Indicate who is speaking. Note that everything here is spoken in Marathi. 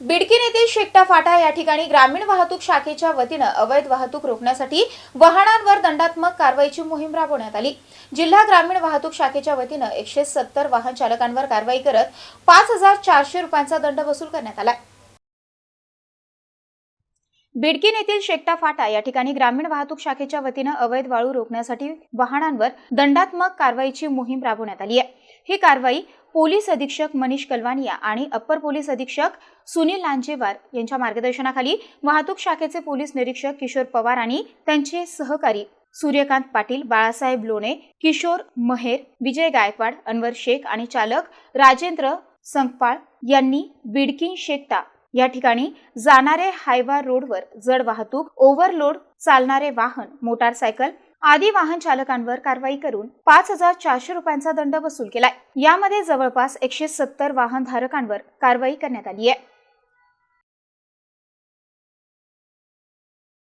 Speaker 1: बिडकीन येथील शेकटा फाटा या ठिकाणी ग्रामीण वाहतूक शाखेच्या वतीनं अवैध वाहतूक रोखण्यासाठी वाहनांवर दंडात्मक कारवाईची मोहीम राबवण्यात आली. जिल्हा ग्रामीण वाहतूक शाखेच्या वतीनं एकशे सत्तर वाहन चालकांवर कारवाई करत पाच हजार चारशे रुपयांचा दंड वसूल करण्यात आला. बिडकीन येथील शेकटा फाटा या ठिकाणी ग्रामीण वाहतूक शाखेच्या वतीनं अवैध वाळू रोखण्यासाठी वाहनांवर दंडात्मक कारवाईची मोहीम राबवण्यात आली आहे. ही कारवाई पोलीस अधीक्षक मनीष कलवानिया आणि अप्पर पोलीस अधीक्षक सुनील लांजेवार यांच्या मार्गदर्शनाखाली वाहतूक शाखेचे पोलीस निरीक्षक किशोर पवार आणि त्यांचे सहकारी सूर्यकांत पाटील बाळासाहेब लोणे किशोर महेर विजय गायकवाड अनवर शेख आणि चालक राजेंद्र संकपाळ यांनी बिडकिन शेकटा या ठिकाणी जाणारे हायवा रोडवर जड वाहतूक ओव्हरलोड चालणारे वाहन मोटारसायकल आदी वाहन चालकांवर कारवाई करून पाच हजार चारशे रुपयांचा दंड वसूल केलाय. यामध्ये जवळपास एकशे सत्तर वाहन धारकांवर कारवाई करण्यात आली आहे.